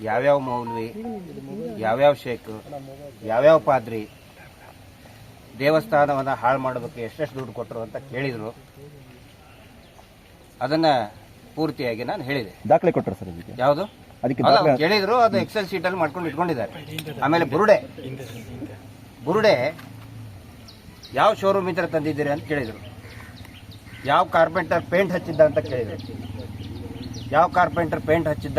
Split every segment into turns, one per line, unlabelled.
ಯಾವ್ಯಾವ ಮೌಲ್ವಿ ಯಾವ್ಯಾವ ಶೇಖ್ ಯಾವ್ಯಾವ ಪಾದ್ರಿ ದೇವಸ್ಥಾನವನ್ನು ಹಾಳು ಮಾಡೋದಕ್ಕೆ ಎಷ್ಟೆಷ್ಟು ದುಡ್ಡು ಕೊಟ್ಟರು ಅಂತ ಕೇಳಿದರು. ಅದನ್ನು ಪೂರ್ತಿಯಾಗಿ ನಾನು ಹೇಳಿದೆ.
ದಾಖಲೆ ಕೊಟ್ಟರು ಸರ್
ಯಾವುದು? ಕೇಳಿದ್ರು ಅದು ಎಕ್ಸೆಲ್ ಶೀಟಲ್ಲಿ ಮಾಡ್ಕೊಂಡು ಇಟ್ಕೊಂಡಿದ್ದಾರೆ. ಆಮೇಲೆ ಬುರುಡೆ. ಬುರುಡೆ ಯಾವ ಶೋರೂಮ್ ಇದ್ರೆ ತಂದಿದ್ದೀರಿ ಅಂತ ಕೇಳಿದರು. ಯಾವ ಕಾರ್ಪೆಂಟರ್ ಪೇಂಟ್ ಹಚ್ಚಿದ್ದ ಅಂತ ಕೇಳಿದರು. ಯಾವ ಕಾರ್ಪೆಂಟರ್ ಪೇಂಟ್ ಹಚ್ಚಿದ್ದ?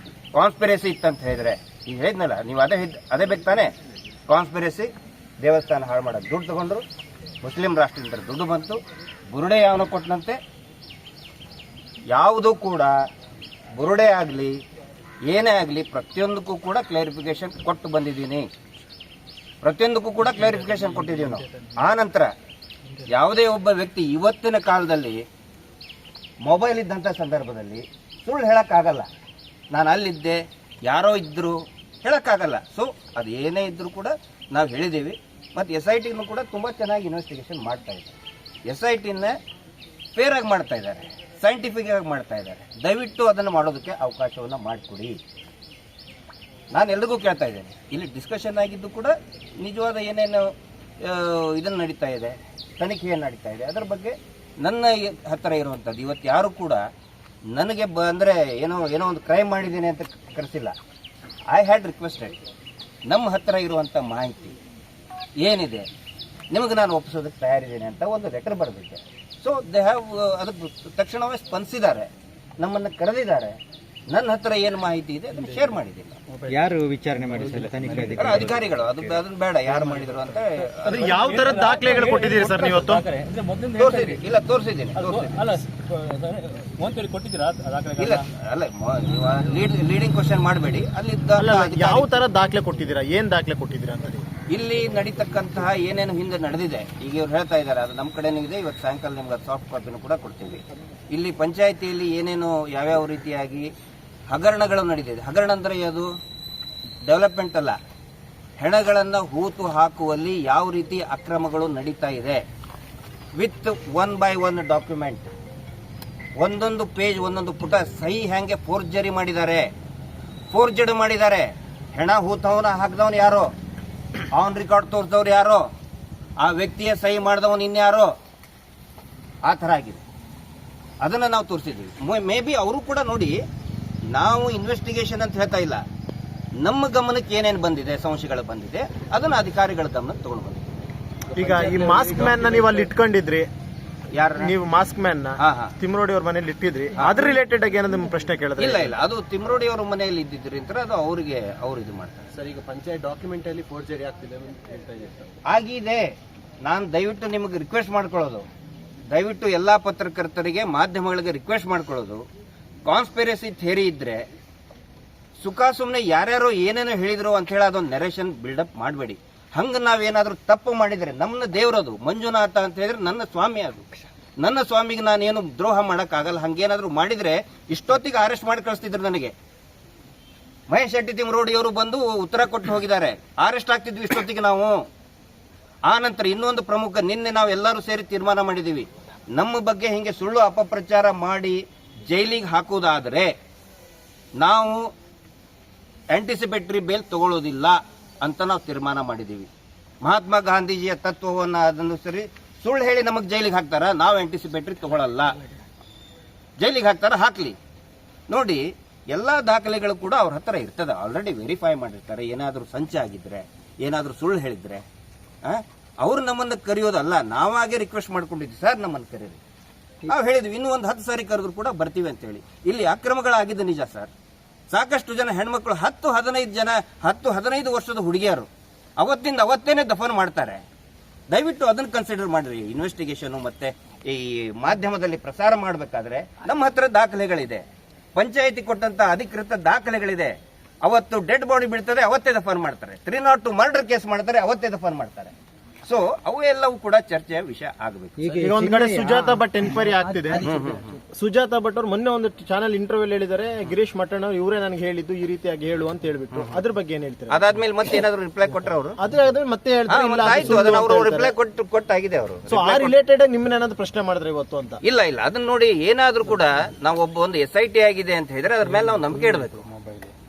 ಕಾನ್ಸ್ಪಿರಸಿ ಇತ್ತಂತ ಹೇಳಿದ್ರೆ, ಈಗ ಹೇಳಿದ್ನಲ್ಲ, ನೀವು ಅದೇ ಅದೇ ಬೇಕು ತಾನೇ? ಕಾನ್ಸ್ಪಿರಸಿ, ದೇವಸ್ಥಾನ ಹಾಳು ಮಾಡೋದು. ದುಡ್ಡು ತಗೊಂಡ್ರು, ಮುಸ್ಲಿಂ ರಾಷ್ಟ್ರದಿಂದ ದುಡ್ಡು ಬಂತು. ಬುರುಡೆ ಯಾವನ ಕೊಟ್ಟನಂತೆ ಯಾವುದೂ ಕೂಡ ಬುರುಡೆ ಆಗಲಿ, ಏನೇ ಆಗಲಿ, ಪ್ರತಿಯೊಂದಕ್ಕೂ ಕೂಡ ಕ್ಲಾರಿಫಿಕೇಶನ್ ಕೊಟ್ಟು ಬಂದಿದ್ದೀನಿ. ಪ್ರತಿಯೊಂದಕ್ಕೂ ಕೂಡ ಕ್ಲಾರಿಫಿಕೇಶನ್ ಕೊಟ್ಟಿದ್ದೀವಿ ನಾವು. ಆ ನಂತರ ಯಾವುದೇ ಒಬ್ಬ ವ್ಯಕ್ತಿ ಇವತ್ತಿನ ಕಾಲದಲ್ಲಿ ಮೊಬೈಲ್ ಇದ್ದಂಥ ಸಂದರ್ಭದಲ್ಲಿ ಸುಳ್ಳು ಹೇಳೋಕ್ಕಾಗಲ್ಲ. ನಾನು ಅಲ್ಲಿದ್ದೆ, ಯಾರೋ ಇದ್ದರು ಹೇಳೋಕ್ಕಾಗಲ್ಲ. ಸೊ ಅದು ಏನೇ ಇದ್ದರೂ ಕೂಡ ನಾವು ಹೇಳಿದ್ದೀವಿ. ಮತ್ತು ಎಸ್ ಐ ಟಿನೂ ಕೂಡ ತುಂಬ ಚೆನ್ನಾಗಿ ಇನ್ವೆಸ್ಟಿಗೇಷನ್ ಮಾಡ್ತಾ ಇದ್ದಾರೆ ಎಸ್ ಐ ಟಿನ ಫೇರಾಗಿ ಮಾಡ್ತಾ ಇದ್ದಾರೆ. ಸೈಂಟಿಫಿಕ್ ಆಗಿ ಮಾಡ್ತಾ ಇದ್ದಾರೆ. ದಯವಿಟ್ಟು ಅದನ್ನು ಮಾಡೋದಕ್ಕೆ ಅವಕಾಶವನ್ನು ಮಾಡಿಕೊಡಿ. ನಾನು ಎಲ್ರಿಗೂ ಕೇಳ್ತಾ ಇದ್ದೇನೆ. ಇಲ್ಲಿ ಡಿಸ್ಕಷನ್ ಆಗಿದ್ದು ಕೂಡ ನಿಜವಾದ ಏನೇನು ಇದನ್ನು ನಡೀತಾ ಇದೆ ತನಿಖೆ ಏನು ನಡೀತಾ ಇದೆ. ಅದರ ಬಗ್ಗೆ ನನ್ನ ಹತ್ತಿರ ಇರುವಂಥದ್ದು ಇವತ್ತು ಯಾರು ಕೂಡ ನನಗೆ ಬ ಅಂದರೆ ಏನೋ ಏನೋ ಒಂದು ಕ್ರೈಮ್ ಮಾಡಿದ್ದೀನಿ ಅಂತ ಕರೆಸಿಲ್ಲ. ಐ ಹ್ಯಾಡ್ ರಿಕ್ವೆಸ್ಟೆಡ್ ನಮ್ಮ ಹತ್ತಿರ ಇರುವಂಥ ಮಾಹಿತಿ ಏನಿದೆ? ನಿಮಗೆ ನಾನು ಒಪ್ಪಿಸೋದಕ್ಕೆ ತಯಾರಿದ್ದೇನೆ ಅಂತ ಒಂದು ಲೆಟರ್ ಬರೆದಿದ್ದೆ. ಸೊ ದೇ ಹ್ಯಾವ್ ಅದಕ್ಕೆ ತಕ್ಷಣವೇ ಸ್ಪಂದಿಸಿದ್ದಾರೆ. ನಮ್ಮನ್ನು ಕರೆದಿದ್ದಾರೆ. ನನ್ನ ಹತ್ರ ಏನು ಮಾಹಿತಿ ಇದೆ ಅದನ್ನು ಶೇರ್ ಮಾಡಿದ್ದೀನಿ.
ಯಾರು ವಿಚಾರಣೆ ಮಾಡಿದ್ರೆ? ತನಿಖೆ
ಅಧಿಕಾರಿಗಳು? ಅದು ಅದನ್ನ ಬೇಡ ಯಾರು ಮಾಡಿದ್ರು ಅಂತ
ಅದು ಯಾವ ತರ ದಾಖಲೆಗಳು ಕೊಟ್ಟಿದ್ದೀರಿ ಸರ್ ನೀವತ್ತು
ತೋರಿಸಿದ್ರಿ ಇಲ್ಲ ತೋರಿಸಿದ್ದೀನಿ ತೋರಿಸಿದ್ದೀನಿ.
ಅಲ್ಲ ಒಂದ್ಸರಿ ಕೊಟ್ಟಿದ್ದೀರಾ
ಇಲ್ಲ ಅಲ್ಲ ಮ- ನೀವು ಲೀಡ್ ಲೀಡಿಂಗ್ ಕ್ವಶನ್ ಮಾಡಬೇಡಿ. ಅಲ್ಲಿದ್ದ
ಅಲ್ಲ
ಅಧಿಕಾರಿ-
ಯಾವ ತರ ದಾಖಲೆ ಕೊಟ್ಟಿದ್ದೀರಾ? ಏನ್ ದಾಖಲೆ ಕೊಟ್ಟಿದ್ದೀರಾ ಅಂತ.
ಇಲ್ಲಿ ನಡೀತಕ್ಕಂತಹ ಏನೇನು ಹಿಂದೆ ನಡೆದಿದೆ ಈಗ ಇವ್ರು ಹೇಳ್ತಾ ಇದ್ದಾರೆ ಅದು ನಮ್ಮ ಕಡೆನೂ ಇದೆ ಇವತ್ತು ಸಾಯಂಕಾಲ ನಿಮ್ಗೆ ಸಾಫ್ಟ್ ಕಾಪಿನೂ ಕೂಡ ಕೊಡ್ತೀವಿ. ಇಲ್ಲಿ ಪಂಚಾಯತಿಯಲ್ಲಿ ಏನೇನು ಯಾವ್ಯಾವ ರೀತಿಯಾಗಿ ಹಗರಣಗಳು ನಡೀತಿದೆ. ಹಗರಣ ಅಂದರೆ ಅದು ಡೆವಲಪ್ಮೆಂಟ್ ಅಲ್ಲ. ಹೆಣಗಳನ್ನು ಹೂತು ಹಾಕುವಲ್ಲಿ ಯಾವ ರೀತಿ ಅಕ್ರಮಗಳು ನಡೀತಾ ಇದೆ? With one by one document ಒಂದೊಂದು ಪೇಜ್ ಒಂದೊಂದು ಪುಟ ಸಹಿ ಹೆಂಗೆ ಫೋರ್ಜರಿ ಮಾಡಿದ್ದಾರೆ? ಫೋರ್ಜಡ್ ಮಾಡಿದ್ದಾರೆ. ಹೆಣ ಹೂತವನ ಹಾಕಿದವನು ಯಾರೋ? ಆನ್ ರೆಕಾರ್ಡ್ ತೋರಿಸಿದವ್ರು ಯಾರೋ? ಆ ವ್ಯಕ್ತಿಯ ಸಹಿ ಮಾಡಿದವನು ಇನ್ಯಾರೋ? ಆ ಥರ ಆಗಿದೆ. ಅದನ್ನು ನಾವು ತೋರಿಸಿದ್ದೀವಿ. ಮೇ ಬಿ ಅವರು ಕೂಡ ನೋಡಿ ನಾವು ಇನ್ವೆಸ್ಟಿಗೇಷನ್ ಅಂತ ಹೇಳ್ತಾ ಇಲ್ಲ. ನಮ್ಮ ಗಮನಕ್ಕೆ ಏನೇನು ಬಂದಿದೆ ಸಂಶಯಗಳು ಬಂದಿದೆ ಅದನ್ನು ಅಧಿಕಾರಿಗಳ ಗಮನ ತಗೊಂಡು ಬಂದಿದೆ
ಈಗ ಈ ಮಾಸ್ಕ್ ಮ್ಯಾನ್ನ ನೀವು ಅಲ್ಲಿ ಇಟ್ಕೊಂಡಿದ್ರಿ.
ಯಾರು
ನೀವು ಮಾಸ್ಕ್ ಮ್ಯಾನ್ನ?
ಹಾ ಹಾ.
ತಿಮ್ರೋಡಿ ಅವ್ರ ಮನೇಲಿ ಇಟ್ಟಿದ್ರಿ. ಅದ್ರ ರಿಲೇಟೆಡ್ ಆಗಿ ಏನಾದ್ರು ನಿಮ್ ಪ್ರಶ್ನೆ ಕೇಳಿದ್ರೆ
ಇಲ್ಲ ಇಲ್ಲ. ಅದು ತಿಮ್ರೋಡಿ ಅವ್ರ ಮನೆಯಲ್ಲಿ ಇದ್ದಿದ್ರಿ ಅಂತ ಅದು ಅವರಿಗೆ ಅವ್ರು ಇದು ಮಾಡ್ತಾರೆ.
ಸರ್ ಈಗ ಪಂಚಾಯತ್ ಡಾಕ್ಯುಮೆಂಟ್ ಅಲ್ಲಿ ಫೋರ್ಜರಿ ಆಗ್ತಿದೆ ಅಂತ ಹೇಳ್ತಾ ಇದ್ದೀರಿ ಸರ್.
ಆಗಿದೆ. ನಾನು ದಯವಿಟ್ಟು ನಿಮಗೆ ರಿಕ್ವೆಸ್ಟ್ ಮಾಡ್ಕೊಳ್ಳೋದು. ದಯವಿಟ್ಟು ಎಲ್ಲ ಪತ್ರಕರ್ತರಿಗೆ ಮಾಧ್ಯಮಗಳಿಗೆ ರಿಕ್ವೆಸ್ಟ್ ಮಾಡ್ಕೊಳ್ಳೋದು. ಕಾನ್ಸ್ಪಿರಸಿ ಥೇರಿ ಇದ್ರೆ ಸುಖ ಸುಮ್ಮನೆ ಯಾರ್ಯಾರು ಏನೇನೋ ಹೇಳಿದ್ರು ಅಂತ ಹೇಳಿ ಅದೊಂದು ನೆರೇಷನ್ ಬಿಲ್ಡಪ್ ಮಾಡಬೇಡಿ. ಹಂಗೆ ನಾವೇನಾದರೂ ತಪ್ಪು ಮಾಡಿದರೆ ನಮ್ಮ ದೇವರದು, ಮಂಜುನಾಥ ಅಂತ ಹೇಳಿದ್ರೆ ನನ್ನ ಸ್ವಾಮಿ ಅದು. ನನ್ನ ಸ್ವಾಮಿಗೆ ನಾನೇನು ದ್ರೋಹ ಮಾಡೋಕ್ಕಾಗಲ್ಲ, ಹಂಗೇನಾದರೂ ಮಾಡಿದ್ರೆ ಇಷ್ಟೊತ್ತಿಗೆ ಅರೆಸ್ಟ್ ಮಾಡಿ ಕಳಿಸ್ತಿದ್ರು ನನಗೆ. ಮಹೇಶ್ ಶೆಟ್ಟಿ ತಿಮರೋಡಿಯವರು ಬಂದು ಉತ್ತರ ಕೊಟ್ಟು ಹೋಗಿದ್ದಾರೆ. ಅರೆಸ್ಟ್ ಆಗ್ತಿದ್ವಿ ಇಷ್ಟೊತ್ತಿಗೆ ನಾವು. ಆ ನಂತರ ಇನ್ನೊಂದು ಪ್ರಮುಖ, ನಿನ್ನೆ ನಾವು ಎಲ್ಲರೂ ಸೇರಿ ತೀರ್ಮಾನ ಮಾಡಿದ್ದೀವಿ. ನಮ್ಮ ಬಗ್ಗೆ ಹಿಂಗೆ ಸುಳ್ಳು ಅಪಪ್ರಚಾರ ಮಾಡಿ ಜೈಲಿಗೆ ಹಾಕೋದಾದರೆ ನಾವು ಆಂಟಿಸಿಪೇಟರಿ ಬೇಲ್ ತಗೊಳ್ಳೋದಿಲ್ಲ ಅಂತ ನಾವು ತೀರ್ಮಾನ ಮಾಡಿದ್ದೀವಿ. ಮಹಾತ್ಮ ಗಾಂಧೀಜಿಯ ತತ್ವವನ್ನು ಅದನ್ನು ಸರಿ ಸುಳ್ಳು ಹೇಳಿ ನಮಗೆ ಜೈಲಿಗೆ ಹಾಕ್ತಾರ, ನಾವು ಆಂಟಿಸಿಪೇಟರಿ ತಗೊಳ್ಳಲ್ಲ ಜೈಲಿಗೆ ಹಾಕ್ತಾರ, ಹಾಕಲಿ. ನೋಡಿ, ಎಲ್ಲ ದಾಖಲೆಗಳು ಕೂಡ ಅವ್ರ ಹತ್ರ ಇರ್ತದೆ ಆಲ್ರೆಡಿ ವೆರಿಫೈ ಮಾಡಿರ್ತಾರೆ, ಏನಾದರೂ ಸಂಚಾಗಿದ್ರೆ ಏನಾದರೂ ಸುಳ್ಳು ಹೇಳಿದ್ರೆ ಅವ್ರು ನಮ್ಮನ್ನು ಕರೆಯೋದಲ್ಲ, ನಾವಾಗೆ ರಿಕ್ವೆಸ್ಟ್ ಮಾಡ್ಕೊಂಡಿದ್ವಿ ಸರ್ ನಮ್ಮನ್ನು ಕರೀರಿ. ನಾವು ಹೇಳಿದ್ವಿ, ಇನ್ನೂ ಒಂದು ಹತ್ತು ಸಾರಿ ಕರೆದ್ರು ಕೂಡ ಬರ್ತೀವಿ ಅಂತ ಹೇಳಿ ಇಲ್ಲಿ ಅಕ್ರಮಗಳಾಗಿದ್ದು ನಿಜ ಸರ್. ಸಾಕಷ್ಟು ಜನ ಹೆಣ್ಮಕ್ಳು, ಹತ್ತು ಹದಿನೈದು ಜನ, ಹತ್ತು ಹದಿನೈದು ವರ್ಷದ ಹುಡುಗಿಯರು ಅವತ್ತಿಂದ ಅವತ್ತೇನೆ ದಫನ್ ಮಾಡ್ತಾರೆ. ದಯವಿಟ್ಟು ಅದನ್ನ ಕನ್ಸಿಡರ್ ಮಾಡ್ರಿ ಇನ್ವೆಸ್ಟಿಗೇಷನ್ ಮತ್ತೆ ಈ ಮಾಧ್ಯಮದಲ್ಲಿ ಪ್ರಸಾರ ಮಾಡಬೇಕಾದ್ರೆ ನಮ್ಮ ಹತ್ರ ದಾಖಲೆಗಳಿದೆ. ಪಂಚಾಯತಿ ಕೊಟ್ಟಂತ ಅಧಿಕೃತ ದಾಖಲೆಗಳಿದೆ. ಅವತ್ತು ಡೆಡ್ ಬಾಡಿ ಬಿಡ್ತಾರೆ ಅವತ್ತೇ ದಫನ್ ಮಾಡ್ತಾರೆ. Three not two murder case ಮಾಡ್ತಾರೆ, ಅವತ್ತೇ ದಫನ್ ಮಾಡ್ತಾರೆ. ಸೊ ಅವು ಎಲ್ಲವೂ ಕೂಡ ಚರ್ಚೆಯ ವಿಷಯ ಆಗಬೇಕು.
ಈಗ ಒಂದ್ ಕಡೆ ಸುಜಾತ ಭಟ್ ಎನ್ಕ್ವೈರಿ ಆಗ್ತಿದೆ. ಸುಜಾತ ಭಟ್ ಅವ್ರು ಮೊನ್ನೆ ಒಂದು ಚಾನಲ್ ಇಂಟರ್ವ್ಯೂ ಹೇಳಿದ್ದಾರೆ ಗಿರೀಶ್ ಮಟ್ಟಣ್ಣ ಇವರೇ ನನಗೆ ಹೇಳಿದ್ದು ಈ ರೀತಿಯಾಗಿ ಹೇಳು ಅಂತ ಹೇಳ್ಬಿಟ್ಟು. ಅದ್ರ ಬಗ್ಗೆ ಏನ್ ಹೇಳ್ತಾರೆ?
ಅದಾದ್ಮೇಲೆ ಮತ್ತೆ ಏನಾದ್ರು ರಿಪ್ಲೈ ಕೊಟ್ಟರೆ ಅವರು?
ಅದ್ರ ಮತ್ತೆ ಹೇಳ್ತಾರೆ ಇಲ್ಲ, ಅದು
ಆಯ್ತು.
ಸುಳ್ಳು
ಅದನ್ನ
ಅಂತ
ಅವರು
ಹೇಳ್ತಾರೆ.
ರಿಪ್ಲೈ ಕೊಟ್ಟು ಕೊಟ್ಟಾಗಿದೆ ಅವರು.
ಸೊ ಆ ರಿಲೇಟೆಡ್ ನಿಮ್ಮನ್ನ ಏನಾದ್ರು ಪ್ರಶ್ನೆ ಮಾಡಿದ್ರೆ ಇವತ್ತು ಅಂತ.
ಇಲ್ಲ ಇಲ್ಲ. ಅದನ್ನ ನೋಡಿ ಏನಾದ್ರೂ ಕೂಡ ನಾವು ಒಬ್ಬ ಒಂದು ಎಸ್ ಐ ಟಿ ಆಗಿದೆ ಅಂತ ಹೇಳಿದ್ರೆ ಅದ್ರ ಮೇಲೆ ನಾವು ನಂಬಿಕೆ ಇಡಬೇಕು.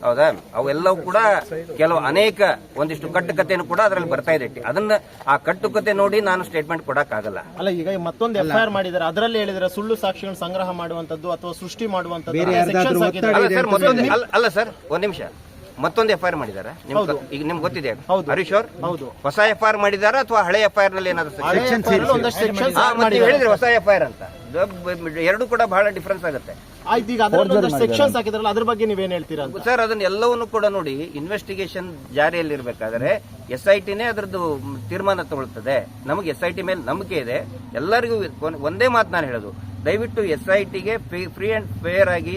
ಹೌದಾ? ಅವೆಲ್ಲವೂ ಕೂಡ ಕೆಲವು ಅನೇಕ ಒಂದಿಷ್ಟು ಕಟ್ಟುಕತೆನೂ ಕೂಡ ಅದರಲ್ಲಿ ಬರ್ತಾ ಇದೆ. ಅದನ್ನ ಆ ಕಟ್ಟುಕತೆ ನೋಡಿ ನಾನು ಸ್ಟೇಟ್ಮೆಂಟ್ ಕೊಡಕ್ಕಾಗಲ್ಲ.
ಅಲ್ಲ ಈಗ ಮತ್ತೊಂದು ಎಫ್ ಐ ಆರ್ ಮಾಡಿದ್ದಾರೆ. ಅದರಲ್ಲಿ ಹೇಳಿದ್ರೆ ಸುಳ್ಳು ಸಾಕ್ಷಿಗಳನ್ನು ಸಂಗ್ರಹ ಮಾಡುವಂತದ್ದು ಅಥವಾ ಸೃಷ್ಟಿ ಮಾಡುವಂತದ್ದು
ಬೇರೆ
ಅದೇ sections
ಅಲ್ಲ ಸರ್ ಮತ್ತೊಂದು ಅಲ್ಲ- ಅಲ್ಲ ಸರ್ ಒಂದ್ ನಿಮಿಷ. ಮತ್ತೊಂದು ಎಫ್ ಐ ಆರ್ ಮಾಡಿದ್ದಾರೆ. ಈಗ ನಿಮ್ಗೆ ಗೊತ್ತಿದೆ
ಹೌದು.
ಹರೀಶ್
ಹೌದು.
ಹೊಸ ಎಫ್ ಐ ಆರ್ ಮಾಡಿದಾರ ಅಥವಾ ಹಳೆ ಎಫ್ ಐ ಆರ್ನಲ್ಲಿ ಏನಾದ್ರು section?
ಹಳೆ FIR ಒಂದಷ್ಟು sections
ಹಾ, ಮತ್ತೆ ನೀವು ಹೇಳಿದ್ರೆ ಹೊಸ ಎಫ್ ಐ ಆರ್ ಅಂತ. ಎರಡು ಕೂಡ ಬಹಳ ಡಿಫ್ರೆನ್ಸ್ ಆಗುತ್ತೆ.
ಆಯ್ತು ಈಗ ಅದರಲ್ಲಿ ಒಂದಷ್ಟು ಸೆಕ್ಷನ್ಸ್ ಹಾಕಿದ್ರಲ್ಲ ಅದ್ರ ಬಗ್ಗೆ ನೀವೇನ್ ಹೇಳ್ತೀರಾ ಅಂತ?
ಸರ್ ಅದನ್ನ ಎಲ್ಲವನ್ನು ಕೂಡ ನೋಡಿ ಇನ್ವೆಸ್ಟಿಗೇಷನ್ ಜಾರಿಯಲ್ಲಿ ಇರಬೇಕಾದ್ರೆ ಎಸ್ ಐ ಟಿನೇ ಅದರದ್ದು ತೀರ್ಮಾನ ತಗೊಳ್ತದೆ. ನಮಗೆ ಎಸ್ ಐ ಟಿ ಮೇಲೆ ನಂಬಿಕೆ ಇದೆ. ಎಲ್ಲರಿಗೂ ಒಂದ್- ಒಂದೇ ಮಾತು ನಾನು ಹೇಳೋದು. ದಯವಿಟ್ಟು ಎಸ್ ಐ ಟಿಗೆ ಫ್ರೀ ಅಂಡ್ ಫೇರ್ ಆಗಿ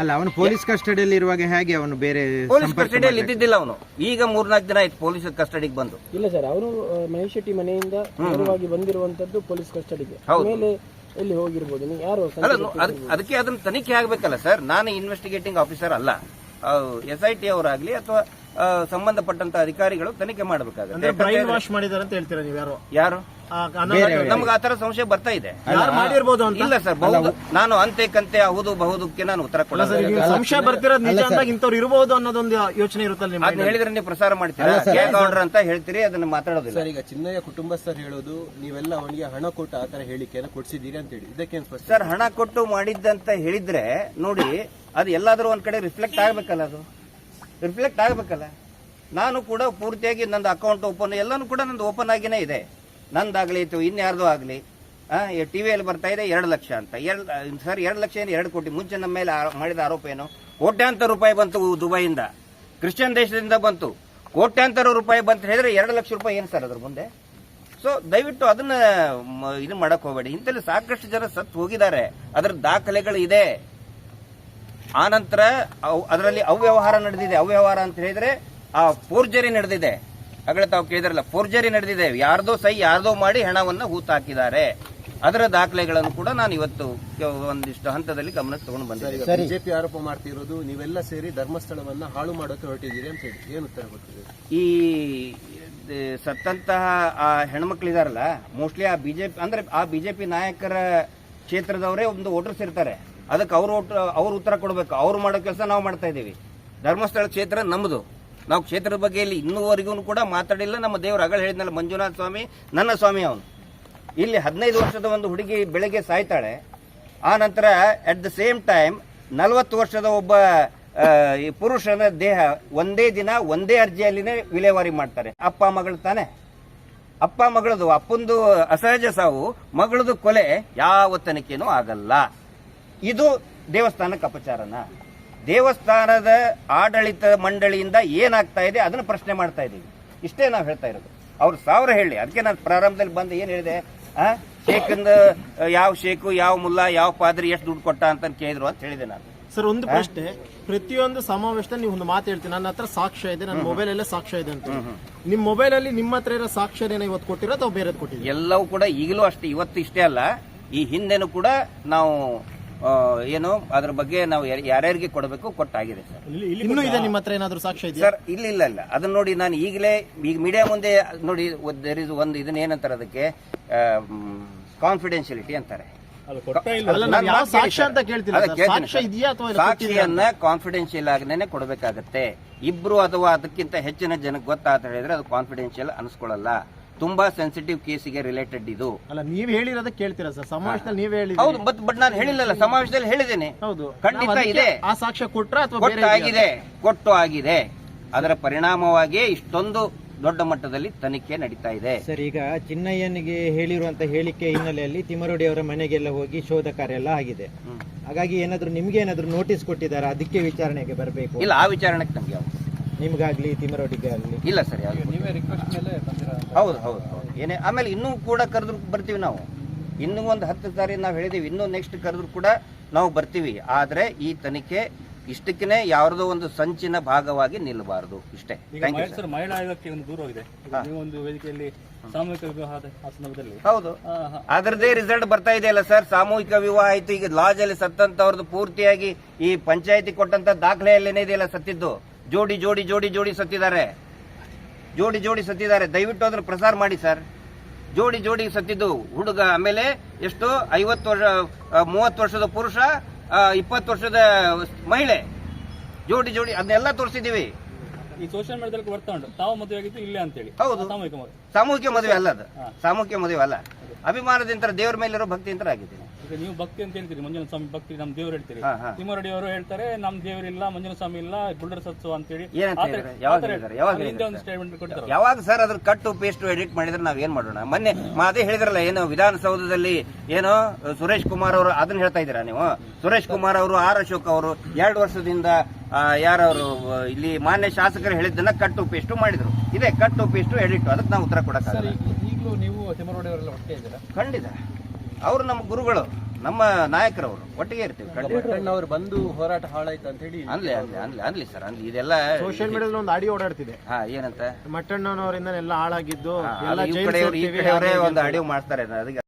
ಅಲ್ಲ ಅವನು ಪೊಲೀಸ್ ಕಸ್ಟಡಿಯಲ್ಲಿ ಇರುವಾಗ ಹೇಗೆ ಅವನು ಬೇರೆ
ಪೊಲೀಸ್ ಕಸ್ಟಡಿಯಲ್ಲಿ ಇದ್ದಿದ್ದಿಲ್ಲ ಅವನು. ಈಗ ಮೂರ್ನಾಲ್ಕು ದಿನ ಆಯ್ತು ಪೊಲೀಸ್ ಕಸ್ಟಡಿಗೆ ಬಂದು.
ಇಲ್ಲ ಸರ್ ಅವರು ಮಹೇಶ್ ಶೆಟ್ಟಿ ಮನೆಯಿಂದ ನೇರವಾಗಿ ಬಂದಿರುವಂತದ್ದು ಪೊಲೀಸ್ ಕಸ್ಟಡಿಗೆ.
ಆಮೇಲೆ
ಮೇಲೆ ಎಲ್ಲಿ ಹೋಗಿರ್ಬೋದು? ನೀವು ಯಾರು
ಅಲ್ಲ ಅದಕ್ಕೆ ಅದನ್ನ ತನಿಖೆ ಆಗ್ಬೇಕಲ್ಲ ಸರ್. ನಾನು ಇನ್ವೆಸ್ಟಿಗೇಟಿಂಗ್ ಆಫೀಸರ್ ಅಲ್ಲ. ಎಸ್ ಐ ಟಿ ಅವರಾಗ್ಲಿ ಅಥವಾ ಸಂಬಂಧಪಟ್ಟಂತ ಅಧಿಕಾರಿಗಳು ತನಿಖೆ
ಅಂದ್ರೆ
ಮಾಡಬೇಕಾಗುತ್ತೆ
ಬ್ರೈನ್ ವಾಶ್ ಮಾಡಿದಾರೆ ಅಂತ ಹೇಳ್ತೀರಾ ನೀವು ಯಾರು?
ಯಾರು?
ಆ, ಅನಾಹುತ-
ನಮ್ಗೆ ಆತರ ಸಂಶಯ ಬರ್ತಾ ಇದೆ.
ಯಾರು ಮಾಡಿರ್ಬೋದು ಅಂತ?
ಇಲ್ಲ ಸರ್ ನಾನು ಅಂತೆ ಕಂತೆ ಹೌದು ಬಹುದಕ್ಕೆ ನಾನು ಉತ್ತರ ಕೊಡಲ್ಲ
ಸಂಶಯ ಬರ್ತಿರೋದು ನಿಜ ಅಂದಾಗ ಇಂಥವ್ರು ಇರಬಹುದು ಅನ್ನೋದೊಂದು ಯೋಚನೆ ಇರುತ್ತಲ್ಲ
ಅದನ್ನ ಹೇಳಿದ್ರೆ ನೀವು ಪ್ರಸಾರ ಮಾಡ್ತೀರಾ? ಗ್ಯಾಂಗ್ ಆರ್ಡರ್ ಅಂತ ಹೇಳ್ತೀರಿ ಅದನ್ನ ಮಾತಾಡೋದಿಲ್ಲ.
ಸರ್ ಈಗ ಚಿನ್ನಯ್ಯ ಕುಟುಂಬಸ್ಥರು ಹೇಳೋದು ನೀವೆಲ್ಲ ಅವನಿಗೆ ಹಣ ಕೊಟ್ಟು ಆತರ ತರ ಹೇಳಿಕೆಯನ್ನು ಕೊಡ್ಸಿದ್ದೀರಿ ಅಂತ ಹೇಳಿ. ಇದಕ್ಕೆ
ಸರ್ ಹಣ ಕೊಟ್ಟು ಮಾಡಿದ್ದಂತ ಹೇಳಿದ್ರೆ ನೋಡಿ ಅದು ಎಲ್ಲಾದ್ರೂ ಒಂದ್ ಕಡೆ ರಿಫ್ಲೆಕ್ಟ್ ಆಗ್ಬೇಕಲ್ಲ ಅದು. ರಿಫ್ಲೆಕ್ಟ್ ಆಗಬೇಕಲ್ಲ. ನಾನು ಕೂಡ ಪೂರ್ತಿಯಾಗಿ ನಂದು ಅಕೌಂಟ್ ಓಪನ್, ಎಲ್ಲನೂ ಕೂಡ ನಂದು ಓಪನ್ ಆಗಿನೇ ಇದೆ. ನಂದಾಗಲಿ ಅಥವಾ ಇನ್ಯಾರ್ದು ಟಿ ವಿಯಲ್ಲಿ ಬರ್ತಾ ಇದೆ ಎರಡು ಲಕ್ಷ ಅಂತ. ಎರಡು, ಸರ್, ಎರಡು ಲಕ್ಷ ಏನು ಎರಡು ಕೋಟಿ. ಮುಂಚೆ ನಮ್ಮ ಮೇಲೆ ಮಾಡಿದ ಆರೋಪ ಏನು? ಕೋಟ್ಯಾಂತರ ರೂಪಾಯಿ ಬಂತು ದುಬೈಯಿಂದ. ಕ್ರಿಶ್ಚಿಯನ್ ದೇಶದಿಂದ ಬಂತು. ಕೋಟ್ಯಾಂತರ ರೂಪಾಯಿ ಬಂತ ಹೇಳಿದ್ರೆ ಎರಡು ಲಕ್ಷ ರೂಪಾಯಿ ಏನು ಸರ್ ಅದ್ರ ಮುಂದೆ? ಸೊ ದಯವಿಟ್ಟು ಅದನ್ನ ಇದು ಮಾಡಕ್ ಹೋಗಬೇಡಿ. ಇಂಥಲ್ಲಿ ಸಾಕಷ್ಟು ಜನ ಸತ್ತು ಹೋಗಿದ್ದಾರೆ. ಅದರ ದಾಖಲೆಗಳು ಇದೆ. ಆನಂತರ ನಂತರ ಅದರಲ್ಲಿ ಅವ್ಯವಹಾರ ನಡೆದಿದೆ. ಅವ್ಯವಹಾರ ಅಂತ ಹೇಳಿದ್ರೆ ಆ ಫೋರ್ಜರಿ ನಡೆದಿದೆ. ಆಗಲೇ ತಾವು ಕೇಳಿದ್ರಲ್ಲ ಫೋರ್ಜರಿ ನಡೆದಿದೆ. ಯಾರ್ದೋ ಸೈ ಯಾರ್ದೋ ಮಾಡಿ ಹಣವನ್ನ ಹೂತಾಕಿದ್ದಾರೆ. ಅದರ ದಾಖಲೆಗಳನ್ನು ಕೂಡ ನಾನು ಇವತ್ತು ಒಂದಿಷ್ಟು ಹಂತದಲ್ಲಿ ಗಮನಕ್ಕೆ ತಗೊಂಡು ಬಂದಿದ್ದೇನೆ.
ಈಗ ಬಿಜೆಪಿ ಆರೋಪ ಮಾಡ್ತಿರೋದು ನೀವೆಲ್ಲ ಸೇರಿ ಧರ್ಮಸ್ಥಳವನ್ನ ಹಾಳು ಮಾಡೋಕೆ ಹೊರಟಿದ್ದೀರಿ ಅಂತ ಹೇಳಿ. ಏನು ಉತ್ತರ
ಈ ಸತ್ತಂತಹ ಆ ಹೆಣ್ಮಕ್ಳಿದಾರಲ್ಲ ಮೋಸ್ಟ್ಲಿ ಆ ಬಿಜೆಪಿ ಅಂದ್ರೆ ಆ ಬಿಜೆಪಿ ನಾಯಕರ ಕ್ಷೇತ್ರದವರೇ ಒಂದು ವೋಟರ್ಸ್ ಇರ್ತಾರೆ. ಅದಕ್ಕೆ ಅವರು ಅವ್ರು ಉತ್ತರ ಕೊಡಬೇಕು. ಅವ್ರು ಮಾಡೋ ಕೆಲಸ ನಾವು ಮಾಡ್ತಾ ಇದ್ದೀವಿ. ಧರ್ಮಸ್ಥಳ ಕ್ಷೇತ್ರ ನಮ್ಮದು ನಾವು ಕ್ಷೇತ್ರದ ಬಗ್ಗೆ ಇಲ್ಲಿ ಇನ್ನೂವರೆಗೂ ಕೂಡ ಮಾತಾಡಿಲ್ಲ. ನಮ್ಮ ದೇವರು ಅಗಳ ಹೇಳಿದ್ನಲ್ಲ, ಮಂಜುನಾಥ ಸ್ವಾಮಿ, ನನ್ನ ಸ್ವಾಮಿ ಅವನು. ಇಲ್ಲಿ ಹದಿನೈದು ವರ್ಷದ ಒಂದು ಹುಡುಗಿ ಬೆಳಗ್ಗೆ ಸಾಯ್ತಾಳೆ. ಆ ನಂತರ ಅಟ್ ದ ಸೇಮ್ ಟೈಮ್ ನಲವತ್ತು ವರ್ಷದ ಒಬ್ಬ ಈ ಪುರುಷನ ದೇಹ ಒಂದೇ ದಿನ ಒಂದೇ ಅರ್ಜಿಯಲ್ಲಿನೇ ವಿಲೇವಾರಿ ಮಾಡ್ತಾರೆ. ಅಪ್ಪ ಮಗಳು ತಾನೆ. ಅಪ್ಪ ಮಗಳದು ಅಪ್ಪಂದು ಅಸಹಜ ಸಾವು, ಮಗಳದು ಕೊಲೆ ಯಾವ ತನಿಖೆನೂ ಆಗಲ್ಲ. ಇದು ದೇವಸ್ಥಾನಕ್ಕೆ ಅಪಚಾರನ? ದೇವಸ್ಥಾನದ ಆಡಳಿತ ಮಂಡಳಿಯಿಂದ ಏನಾಗ್ತಾ ಇದೆ ಅದನ್ನ ಪ್ರಶ್ನೆ ಮಾಡ್ತಾ ಇದ್ದೀವಿ ಇಷ್ಟೇ ನಾವು ಹೇಳ್ತಾ ಇರೋದು. ಅವ್ರು ಸಾವಿರ ಹೇಳಿ. ಅದಕ್ಕೆ ನಾನು ಪ್ರಾರಂಭದಲ್ಲಿ ಬಂದು ಏನು ಹೇಳಿದೆ? ಆ? ಶೇಖಂದ ಯಾವ ಶೇಖು ಯಾವ ಮುಲ್ಲಾ ಯಾವ ಪಾದ್ರಿ ಎಷ್ಟು ದುಡ್ಡು ಕೊಟ್ಟ ಅಂತ ಕೇಳಿದ್ರು ಅಂತ ಹೇಳಿದೆ ನಾನು.
ಸರ್ ಒಂದು ಪ್ರಶ್ನೆ. ಪ್ರತಿಯೊಂದು ಸಮಾವೇಶದಲ್ಲಿ ನೀವು ಒಂದು ಮಾತು ಹೇಳ್ತೀನಿ. ನನ್ನ ಹತ್ರ ಸಾಕ್ಷ್ಯ ಇದೆ. ನನ್ನ ಮೊಬೈಲ್ ಅಲ್ಲೇ ಸಾಕ್ಷ್ಯ ಇದೆ ಅಂತ ನಿಮ್ಮ ಮೊಬೈಲ್ ಅಲ್ಲಿ ನಿಮ್ಮ ಹತ್ರ ಇರೋ ಏನೋ ಇವತ್ತು ಕೊಟ್ಟಿರೋ ಅಥವಾ ಬೇರೆದ್ ಕೊಟ್ಟಿದ್ದೀರಾ?
ಎಲ್ಲವೂ ಕೂಡ ಈಗಲೂ ಅಷ್ಟೇ. ಇವತ್ತು ಇಷ್ಟೇ ಅಲ್ಲ. ಈ ಹಿಂದೆನೂ ಕೂಡ ನಾವು ಏನು ಅದ್ರ ಬಗ್ಗೆ ನಾವು ಯಾರ್- ಯಾರ್ಯಾರಿಗೆ ಕೊಡಬೇಕು ಕೊಟ್ಟಾಗಿದೆ ಸರ್.
ಇನ್ನೂ ಇದೆ ನಿಮ್ಮ ಹತ್ರ ಏನಾದ್ರು ಸಾಕ್ಷ್ಯ
ಸರ್ ಇಲ್ಲ ಇಲ್ಲ ಇಲ್ಲ. ಅದನ್ನ ನೋಡಿ ನಾನು ಈಗಲೇ ಈಗ ಮೀಡಿಯಾ ಮುಂದೆ ನೋಡಿ ದೇರ್ ಇಸ್ ಒಂದು ಇದನ್ನ ಏನಂತಾರೆ ಅದಕ್ಕೆ ಕಾನ್ಫಿಡೆನ್ಶಿಯಲಿಟಿ ಅಂತಾರೆ. ಸಾಕ್ಷಿಯನ್ನ ಕಾನ್ಫಿಡೆನ್ಶಿಯಲ್ ಆಗನೇ ಕೊಡಬೇಕಾಗತ್ತೆ. ಇಬ್ರು ಅಥವಾ ಅದಕ್ಕಿಂತ ಹೆಚ್ಚಿನ ಜನಕ್ಕೆ ಗೊತ್ತಾತ ಹೇಳಿದ್ರೆ ಅದು ಕಾನ್ಫಿಡೆನ್ಶಿಯಲ್ ಅನಿಸ್ಕೊಳ್ಳಲ್ಲ ತುಂಬಾ ಸೆನ್ಸಿಟಿವ್ ಕೇಸಿಗೆ ರಿಲೇಟೆಡ್ ಇದು.
ಅಲ್ಲ ನೀವ್ ಹೇಳಿರೋದಕ್ಕೆ ಕೇಳ್ತೀರಾ ಸರ್? ಸಮಾವೇಶದಲ್ಲಿ ನೀವ್ ಹೇಳಿ
ಹೌದು ಬಟ್ ಬಟ್ ನಾನು ಹೇಳಿಲ್ಲಲ್ಲ ಸಮಾವೇಶದಲ್ಲಿ ಹೇಳಿದ್ದೇನೆ.
ಹೌದು.
ಖಂಡಿತ ಇದೆ.
ಆ ಸಾಕ್ಷ್ಯ ಕೊಟ್ರ ಅಥವಾ ಬೇರೆ
ಕೊಟ್ಟು ಆಗಿದೆ ಕೊಟ್ಟು ಆಗಿದೆ. ಅದರ ಪರಿಣಾಮವಾಗಿ ಇಷ್ಟೊಂದು ದೊಡ್ಡ ಮಟ್ಟದಲ್ಲಿ ತನಿಖೆ ನಡೀತಾ ಇದೆ.
ಸರ್ ಈಗ ಚಿನ್ನಯ್ಯನಿಗೆ ಹೇಳಿರುವಂತ ಹೇಳಿಕೆ ಹಿನ್ನೆಲೆಯಲ್ಲಿ ತಿಮರೋಡಿ ಅವರ ಮನೆಗೆಲ್ಲ ಹೋಗಿ ಶೋಧ ಕಾರ್ಯ ಎಲ್ಲ ಆಗಿದೆ. ಹಾಗಾಗಿ ಏನಾದ್ರು ನಿಮ್ಗೆ ಏನಾದ್ರೂ ನೋಟಿಸ್ ಕೊಟ್ಟಿದ್ದಾರೆ? ಅದಕ್ಕೆ ವಿಚಾರಣೆಗೆ ಬರಬೇಕು
ಇಲ್ಲ ಆ ವಿಚಾರಣೆಗೆ ನಮ್ಗೆ ಯಾವ್ದು?
ನಿಮ್ಗಾಗ್ಲಿ ತಿಮರೋಡಿಗೆ ಆಗ್ಲಿ.
ಇಲ್ಲ ಸರ್ ಹೌದು ಹೌದು ಹೌದು. ಏನೇ ಆಮೇಲೆ ಇನ್ನೂ ಕೂಡ ಕರೆದ್ರು ಬರ್ತೀವಿ ನಾವು. ಇನ್ನೂ ಒಂದು ಹತ್ತು ತಾರೀಕು ನಾವು ಹೇಳಿದೀವಿ ಇನ್ನೂ ನೆಕ್ಸ್ಟ್ ಕರೆದ್ರು ಕೂಡ ನಾವು ಬರ್ತೀವಿ. ಆದ್ರೆ ಈ ತನಿಖೆ ಇಷ್ಟಕ್ಕೇ ಯಾವ್ದೋ ಒಂದು ಸಂಚಿನ ಭಾಗವಾಗಿ ನಿಲ್ಲಬಾರದು. ಇಷ್ಟೇ. ಥ್ಯಾಂಕ್ ಯು
ಸರ್ ಮಹಿಳಾ ಆಯೋಗಕ್ಕೆ ಒಂದು ದೂರವಿದೆ ಈಗ ನೀವು ಒಂದು ವೇದಿಕೆಯಲ್ಲಿ ಸಾಮೂಹಿಕ ವಿವಾಹದ ಸಂದರ್ಭದಲ್ಲಿ.
ಹೌದು. ಅದರದೇ ರಿಸಲ್ಟ್ ಬರ್ತಾ ಇದೆಯಲ್ಲ ಸರ್. ಸಾಮೂಹಿಕ ವಿವಾಹ ಆಯ್ತು. ಈಗ ಲಾಜ್ ಅಲ್ಲಿ ಸತ್ತಂತವ್ರದ್ದು ಪೂರ್ತಿಯಾಗಿ ಈ ಪಂಚಾಯತಿ ಕೊಟ್ಟಂತ ದಾಖಲೆಯಲ್ಲೇನೇ ಇದೆಯಲ್ಲ ಸತ್ತಿದ್ದು. ಜೋಡಿ ಜೋಡಿ ಜೋಡಿ ಜೋಡಿ ಸತ್ತಿದ್ದಾರೆ. ಜೋಡಿ ಜೋಡಿ ಸತ್ತಿದ್ದಾರೆ. ದಯವಿಟ್ಟು ಅದನ್ನು ಪ್ರಸಾರ ಮಾಡಿ ಸರ್. ಜೋಡಿ ಜೋಡಿ ಸತ್ತಿದ್ದು ಹುಡುಗ ಆಮೇಲೆ ಎಷ್ಟು ಐವತ್ತು ವರ್ಷ ಮೂವತ್ತು ವರ್ಷದ ಪುರುಷ ಇಪ್ಪತ್ತು ವರ್ಷದ ಮಹಿಳೆ. ಜೋಡಿ ಜೋಡಿ ಅದನ್ನೆಲ್ಲ ತೋರಿಸಿದೀವಿ
ಈ ಸೋಷಿಯಲ್ ಮೀಡಿಯಾದಲ್ಲಿ ಬರ್ತಾ ಉಂಟು. ತಾವು ಮದುವೆ ಆಗಿದ್ದು ಇಲ್ಲೇ ಅಂತೇಳಿ.
ಹೌದು.
ಸಾಮೂಹಿಕ ಮದುವೆ.
ಸಾಮೂಹಿಕ ಮದುವೆ ಅಲ್ಲ ಅದು. ಸಾಮೂಹಿಕ ಮದುವೆ ಅಲ್ಲ. ಅಭಿಮಾನದಿಂದ ದೇವರ ಮೇಲಿರೋ ಭಕ್ತಿಯಿಂದ ಆಗಿದ್ದೀನಿ
ಈಗ ನೀವು ಭಕ್ತಿ ಅಂತ ಹೇಳ್ತೀರಿ ಮಂಜುನಾಥ ಸ್ವಾಮಿ ಭಕ್ತಿ ನಮ್ ದೇವ್ರು ಹೇಳ್ತೀರಿ. ತಿಮ್ಮರಡಿ ಅವರು ಹೇಳ್ತಾರೆ ನಮ್ ದೇವರಿಲ್ಲ ಮಂಜುನಾಥ ಸ್ವಾಮಿ ಇಲ್ಲ ಗುಡ್ಡರ ಸತ್ಸು ಅಂತೇಳಿ
ಯಾವಾಗ ಸರ್ ಅದ್ರ ಕಟ್ಟು ಪೇಸ್ಟ್ ಎಡಿಟ್ ಮಾಡಿದ್ರೆ ನಾವ್ ಏನ್ ಮಾಡೋಣ? ಮೊನ್ನೆ ಅದೇ ಹೇಳಿದ್ರಲ್ಲ ಏನು ವಿಧಾನಸೌಧದಲ್ಲಿ ಏನು ಸುರೇಶ್ ಕುಮಾರ್ ಅವರು ಅದನ್ನ ಹೇಳ್ತಾ ಇದ್ದೀರಾ ನೀವು? ಸುರೇಶ್ ಕುಮಾರ್ ಅವರು ಆರ್ ಅಶೋಕ್ ಅವರು ಎರಡು ವರ್ಷದಿಂದ ಯಾರವರು ಇಲ್ಲಿ ಮಾನ್ಯ ಶಾಸಕರು ಹೇಳಿದ್ದನ್ನ ಕಟ್ಟು ಪೇಸ್ಟು ಮಾಡಿದ್ರು. ಇದೆ ಕಟ್ಟು ಪೇಸ್ಟು ಎಡಿಟ್ ಅದಕ್ಕೆ ನಾವು ಉತ್ತರ ಕೊಡಕ್ಕಾಗಲ್ಲ.
ಈಗಲೂ ನೀವು ತಿಮ್ಮರಡಿ ಅವರೆಲ್ಲ ಹೊಟ್ಟೆ ಇದ್ದೀರಾ?
ಖಂಡಿತ. ಅವರು ನಮ್ಮ ಗುರುಗಳು ನಮ್ಮ ನಾಯಕರವರು ಒಟ್ಟಿಗೆ ಇರ್ತೀವಿ ಖಂಡಿತ.
ಅವ್ರು ಬಂದು ಹೋರಾಟ ಹಾಳಾಯ್ತು ಅಂತ ಹೇಳಿ
ಅನ್ಲಿ ಅನ್ಲಿ ಅನ್ಲಿ ಅನ್ಲಿ ಸರ್ ಅನ್ಲಿ. ಇದೆಲ್ಲ
ಸೋಷಿಯಲ್ ಮೀಡಿಯಾದಲ್ಲಿ ಒಂದು ಆಡಿಯೋ ಓಡಾಡ್ತಿದೆ.
ಹಾ ಏನಂತ?
ಮಟ್ಟಣ್ಣನವರಿಂದ ಎಲ್ಲ ಹಾಳಾಗಿದ್ದು ಎಲ್ಲ
ಈ
ಕಡೆ
ಕಡೆಯವರು ಈ ಕಡೆಯವರೇ ಒಂದು ಆಡಿಯೋ ಮಾಡ್ತಾರೆ ಅದಕ್ಕೆ